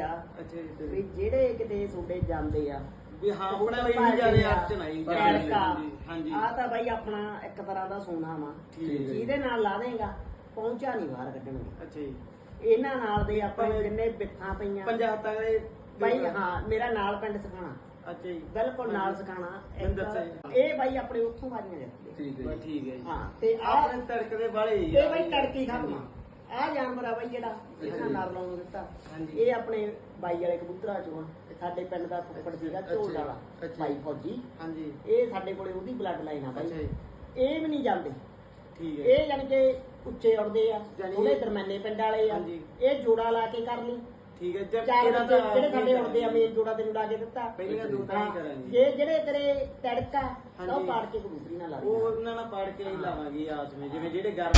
ਆ ਅੱਛਾ ਜੀ ਤੇ ਵੀ ਜਿਹੜੇ ਕਿਤੇ ਤੁਹਾਡੇ ਜਾਂਦੇ ਆ ਵੀ ਹਾਂ ਆਪਣਾ ਵੀ ਇਹੀ ਜਾਨੇ ਅੜਚਨ ਆਈ ਹਾਂਜੀ ਆ ਤਾਂ ਬਾਈ ਆਪਣਾ ਇੱਕ ਤਰ੍ਹਾਂ ਦਾ ਸੋਨਾ ਵਾ। ਜਿਹਦੇ ਨਾਲ ਲਾ ਦੇਗਾ ਪਹੁੰਚਾ ਨਹੀਂ ਬਾਹਰ ਕੱਢਣਗੇ। ਅੱਛਾ ਜੀ। ਇਹਨਾਂ ਨਾਲ ਦੇ ਭਾਵੇਂ ਜਿੰਨੇ ਬਿੱਥਾਂ ਪਈਆਂ। ਪੰਜਾਬ ਤੱਕ ਦੇ ਬਾਈ ਹਾਂ ਮੇਰਾ ਨਾਲ ਪਿੰਡ ਸਿਖਾਣਾ ਅੱਛਾ ਜੀ। ਬਿਲਕੁਲ ਨਾਲ ਸਿਖਾਣਾ। ਇਹ ਬਾਈ ਆਪਣੇ ਉੱਥੋਂ ਵਾਜੀਆਂ ਜਾਂਦੇ ਠੀਕ ਹੈ ਠੀਕ ਹੈ ਤੇ ਆ ਆਪਣੇ ਤੜਕਦੇ ਵਾਲੇ ਹੀ ਇਹ ਬਾਈ ਤੜਕੀ ਖਤਮ ਆ ਜਾਨਵਰ ਆ ਬਾਈ ਜਿਹੜਾ ਇਹਨਾਂ ਨਾਲ ਲਾਉਣ ਦਿੱਤਾ। ਹਾਂਜੀ। ਇਹ ਆਪਣੇ ਬਾਈ ਵਾਲੇ ਕਬੂਤਰਾਂ ਚੋਂ ਆ। ਤੇ ਸਾਡੇ ਪਿੰਡ ਦਾ ਫੁੱਫੜ ਸੀਗਾ ਅੱਛਾ ਝੋਲ ਵਾਲਾ ਅੱਛਾ। ਬਾਈ ਫੌਜੀ। ਹਾਂਜੀ। ਇਹ ਸਾਡੇ ਕੋਲੇ ਉਹਦੀ ਬਲੱਡ ਲਾਈਨ ਆ ਅੱਛਾ ਬਾਈ ਜੀ। ਇਹ ਵੀ ਨਹੀਂ ਜਾਂਦੇ। ਠੀਕ ਹੈ। ਇਹ ਯਾਨੀ ਕਿ ਉੱਚੇ ਉੜਦੇ ਆ। ਉਹਦੇ ਇਹ- ਦਰਮਿਆਨੇ ਪਿੰਡ ਵਾਲੇ ਆ। ਹਾਂਜੀ। ਇਹ ਜੋੜਾ ਲਾ ਕੇ ਕਰ ਲਈ। ਠੀਕ ਹੈ ਜਦ ਚਾਰ ਬੱਚੇ ਜਿਹੜੇ ਸਾਡੇ ਉੜਦੇ ਆ ਮੇਨ ਜੋੜਾ ਤੈਨੂੰ ਲਾ ਕੇ ਦਿੱਤਾ। ਪਹਿਲੀਆਂ ਦੋ ਤਾਂ ਹੀ ਕਰਾਂਗੇ। ਜੇ ਜਿਹੜੇ ਤੇਰੇ ਤੜਕਾ ਤਾਂ ਉਹ ਹਾਂਜੀ। ਪਾੜ ਕੇ ਕਬੂਤਰੀ ਨਾਲ ਲਾ ਉਹ ਉਹਨਾਂ ਨਾਲ ਪੜ ਕੇ ਹੀ ਲਾਵਾਂਗੇ ਆਸ ਵਿੱਚ। ਜਿਵੇਂ ਜਿਹੜੇ ਗਰਮ